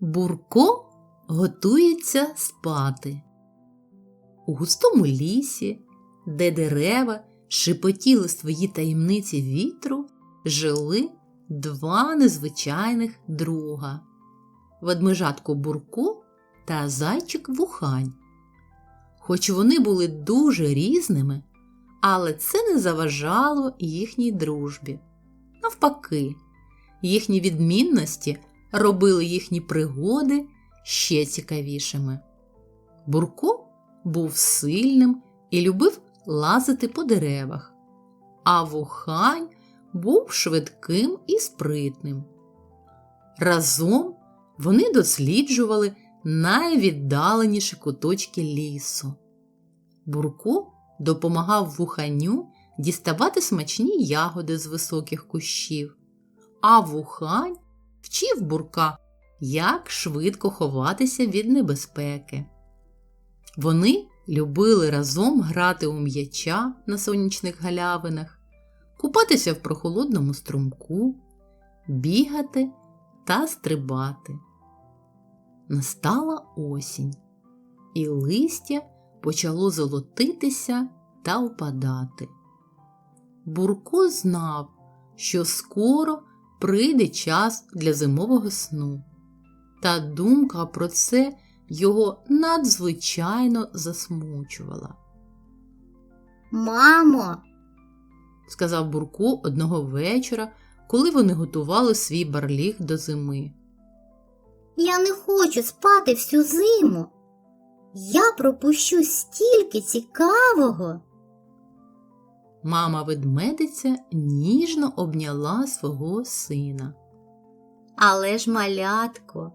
Бурко готується спати. У густому лісі, де дерева шепотіли свої таємниці вітру, жили два незвичайних друга ведмежатко Бурко та зайчик Вухань. Хоч вони були дуже різними, але це не заважало їхній дружбі. Навпаки, їхні відмінності робили їхні пригоди ще цікавішими. Бурко був сильним і любив лазити по деревах, а вухань був швидким і спритним. Разом вони досліджували найвіддаленіші куточки лісу. Бурко допомагав вуханю діставати смачні ягоди з високих кущів, а вухань вчив бурка, як швидко ховатися від небезпеки. Вони любили разом грати у м'яча на сонячних галявинах, купатися в прохолодному струмку, бігати та стрибати. Настала осінь, і листя почало золотитися та опадати. Бурко знав, що скоро прийде час для зимового сну, та думка про це його надзвичайно засмучувала. Мамо, Сказав Бурко одного вечора, коли вони готували свій барліг до зими. я не хочу спати всю зиму. Я пропущу стільки цікавого. Мама ведмедиця ніжно обняла свого сина. Але ж, малятко,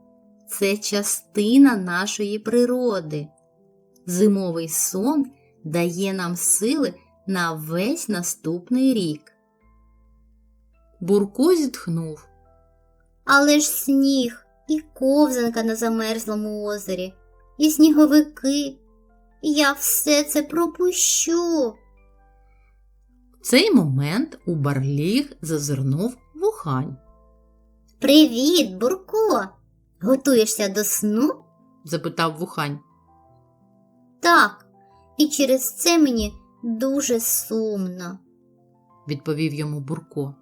це частина нашої природи. Зимовий сон дає нам сили на весь наступний рік. Бурко зітхнув. Але ж сніг і ковзанка на замерзлому озері, і сніговики. Я все це пропущу. Цей момент у барліг зазирнув вухань. Привіт, Бурко! Готуєшся до сну? запитав вухань. Так, і через це мені дуже сумно. відповів йому Бурко.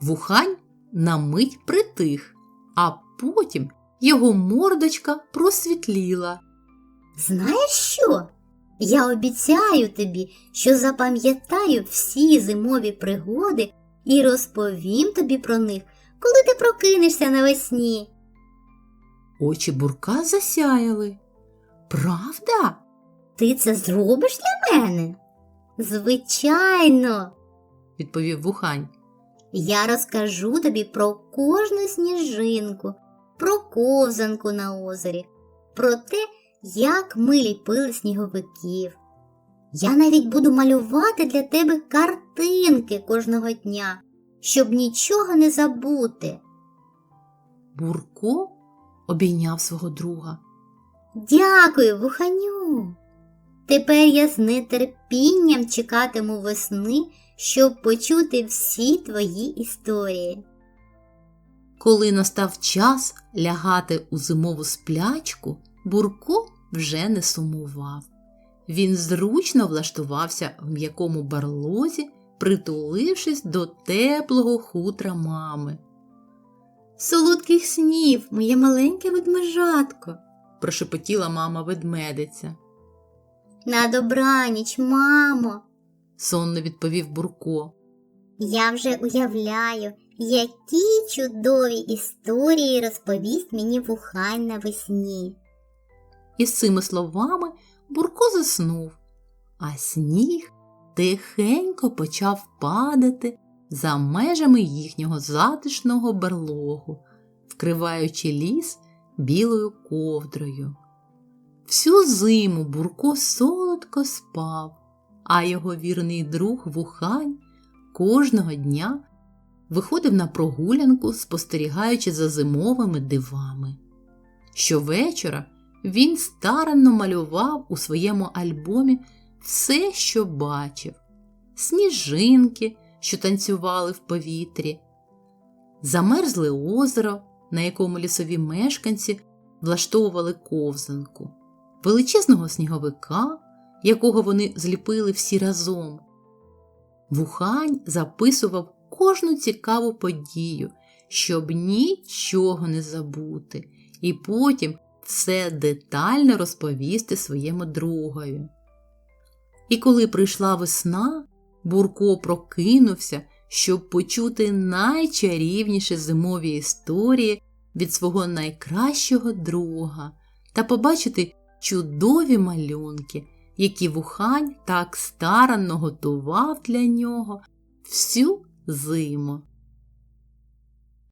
Вухань на мить притих, а потім його мордочка просвітліла. Знаєш що? Я обіцяю тобі, що запам'ятаю всі зимові пригоди і розповім тобі про них, коли ти прокинешся навесні. Очі бурка засяяли. Правда? Ти це зробиш для мене? Звичайно, відповів вухань. я розкажу тобі про кожну сніжинку, про ковзанку на озері, про те, як ми ліпили сніговиків. Я навіть буду малювати для тебе картинки кожного дня, щоб нічого не забути. Бурко обійняв свого друга. Дякую, вуханю. Тепер я з нетерпінням чекатиму весни, щоб почути всі твої історії. Коли настав час лягати у зимову сплячку, Бурко вже не сумував. Він зручно влаштувався в м'якому барлозі, притулившись до теплого хутра мами. Солодких снів, моє маленьке ведмежатко, прошепотіла мама ведмедиця. На добраніч, мамо. сонно відповів Бурко. Я вже уявляю, які чудові історії розповість мені вухань навесні. І з цими словами Бурко заснув, а сніг тихенько почав падати за межами їхнього затишного берлогу, вкриваючи ліс білою ковдрою. Всю зиму Бурко солодко спав, а його вірний друг Вухань кожного дня виходив на прогулянку, спостерігаючи за зимовими дивами. Щовечора він старанно малював у своєму альбомі все, що бачив: сніжинки, що танцювали в повітрі, замерзле озеро, на якому лісові мешканці влаштовували ковзанку, величезного сніговика, якого вони зліпили всі разом. Вухань записував кожну цікаву подію, щоб нічого не забути, і потім все детально розповісти своєму другові. І коли прийшла весна, Бурко прокинувся, щоб почути найчарівніші зимові історії від свого найкращого друга та побачити чудові малюнки, які Вухань так старанно готував для нього всю зиму.